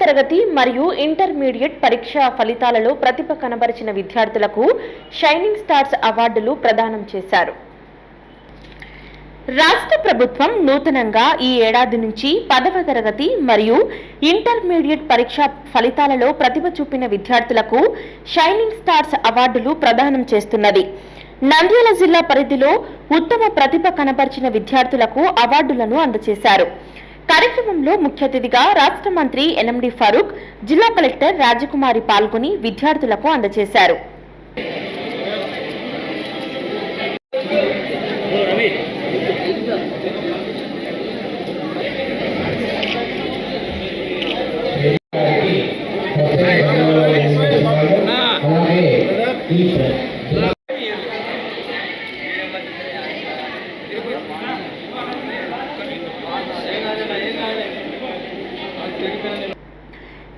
తరగతి మరియు ఇంటర్మీడియట్ పరీక్ష ఫలితాలలో ప్రతిభ కనబరిచిన విద్యార్థులకు షైనింగ్ స్టార్స్ అవార్డులు ప్రదానం చేశారు. రాష్ట్ర ప్రభుత్వం నూతనంగా ఈ ఏడాది నుంచి పదవ తరగతి మరియు ఇంటర్మీడియట్ పరీక్ష ఫలితాలలో ప్రతిభ చూపిన విద్యార్థులకు షైనింగ్ స్టార్స్ అవార్డులు ప్రదానం చేస్తున్నది. నంద్యాల జిల్లా పరిధిలో ఉత్తమ ప్రతిభ కనబరిచిన విద్యార్థులకు అవార్డులను అందజేశారు. కార్యక్రమంలో ముఖ్య అతిథిగా రాష్ట్ర మంత్రి ఎన్ఎండి ఫరూక్ జిల్లా కలెక్టర్ రాజకుమారి పాల్గొని విద్యార్థులకు అందజేశారు.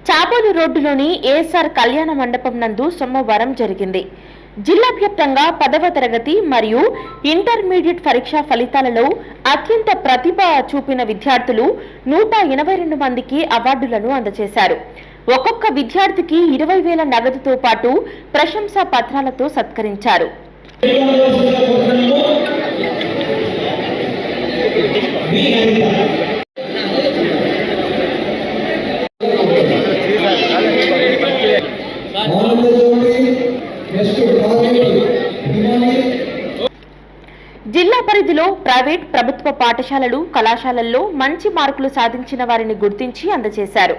చాబోలు రోడ్డులోని ఏఎస్ఆర్ కళ్యాణ మండపం నందు సోమవారం జరిగింది. జిల్లా వ్యాప్తంగా పదవ తరగతి మరియు ఇంటర్మీడియట్ పరీక్షా ఫలితాలలో అత్యంత ప్రతిభ చూపిన విద్యార్థులు నూట ఎనభై రెండు మందికి అవార్డులను అందజేశారు. ఒక్కొక్క విద్యార్థికి ఇరవై వేల నగదుతో పాటు ప్రశంసా పత్రాలతో సత్కరించారు. పరిధిలో ప్రైవేట్ ప్రభుత్వ పాఠశాలలు కళాశాలల్లో మంచి మార్కులు సాధించిన వారిని గుర్తించి అందజేశారు.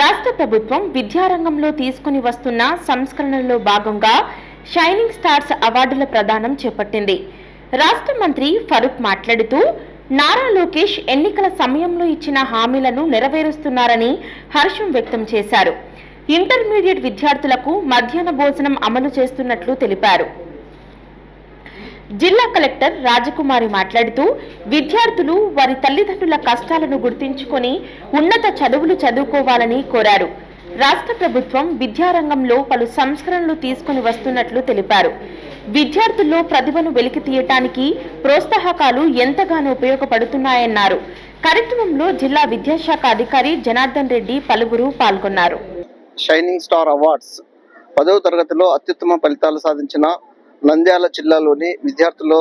రాష్ట్ర ప్రభుత్వం విద్యారంగంలో తీసుకుని వస్తున్న సంస్కరణల్లో భాగంగా షైనింగ్ స్టార్స్ అవార్డుల ప్రదానం చేపట్టింది. రాష్ట్ర మంత్రి ఫరూక్ మాట్లాడుతూ నారా లోకేష్ ఎన్నికల సమయంలో ఇచ్చిన హామీలను నెరవేరుస్తున్నారని హర్షం వ్యక్తం చేశారు. ఇంటర్మీడియట్ విద్యార్థులకు మధ్యాహ్న భోజనం అమలు చేస్తున్నట్లు తెలిపారు. జిల్లా కలెక్టర్ రాజకుమారి మాట్లాడుతూ విద్యార్థులు వారి తల్లిదండ్రుల కష్టాలను గుర్తించుకొని ఉన్నత చదువులు చదువుకోవాలని కోరారు. రాష్ట్ర ప్రభుత్వం విద్యారంగంలో పలు సంస్కరణలు తీసుకుని వస్తున్నట్లు తెలిపారు. విద్యార్థుల్లో ప్రతిభను వెలికి తీయటానికి ప్రోత్సాహకాలు ఎంతగానో ఉపయోగపడుతున్నాయన్నారు. కార్యక్రమంలో జిల్లా విద్యాశాఖ అధికారి జనార్దన్ రెడ్డి పలువురు పాల్గొన్నారు. షైనింగ్ స్టార్ అవార్డ్స్ పదవ తరగతిలో అత్యుత్తమ ఫలితాలు సాధించిన నంద్యాల జిల్లాలోని విద్యార్థుల్లో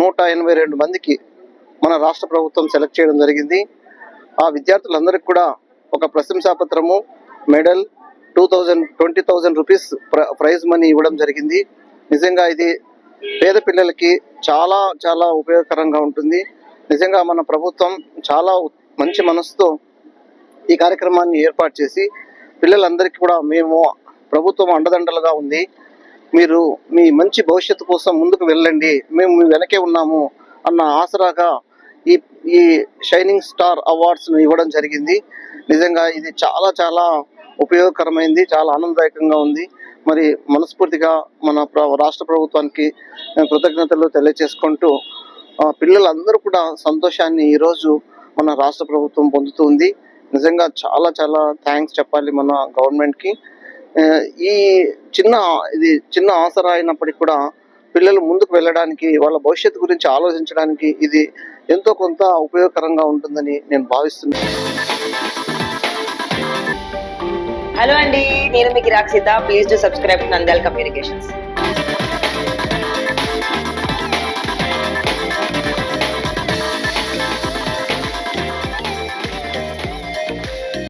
నూట ఎనభై రెండు మందికి మన రాష్ట్ర ప్రభుత్వం సెలెక్ట్ చేయడం జరిగింది. ఆ విద్యార్థులందరికీ కూడా ఒక ప్రశంసా పత్రము medal two thousand twenty thousand rupees prize money ఇవ్వడం జరిగింది. నిజంగా ఇది పేద పిల్లలకి చాలా చాలా ఉపయోగకరంగా ఉంటుంది. నిజంగా మన ప్రభుత్వం చాలా మంచి మనసుతో ఈ కార్యక్రమాన్ని ఏర్పాటు చేసి పిల్లలందరికీ కూడా మేము ప్రభుత్వం అండదండలుగా ఉంది. మీరు మీ మంచి భవిష్యత్తు కోసం ముందుకు వెళ్ళండి. మేము మీ వెనకే ఉన్నాము అన్న ఆసరాగా ఈ ఈ షైనింగ్ స్టార్ అవార్డ్స్ను ఇవ్వడం జరిగింది. నిజంగా ఇది చాలా చాలా ఉపయోగకరమైంది చాలా ఆనందదాయకంగా ఉంది. మరి మనస్ఫూర్తిగా మన రాష్ట్ర ప్రభుత్వానికి కృతజ్ఞతలు తెలియజేసుకుంటూ పిల్లలందరూ కూడా సంతోషాన్ని ఈరోజు మన రాష్ట్ర ప్రభుత్వం పొందుతుంది నిజంగా చాలా చాలా థ్యాంక్స్ చెప్పాలి మన గవర్నమెంట్కి. ఈ చిన్న ఇది చిన్న ఆసరా అయినప్పటికీ కూడా పిల్లలు ముందుకు వెళ్ళడానికి వాళ్ళ భవిష్యత్తు గురించి ఆలోచించడానికి ఇది ఎంతో కొంత ఉపయోగకరంగా ఉంటుందని నేను భావిస్తున్నాను. హలో అండి నేను మీకు Rakshita please to subscribe Nandyala communications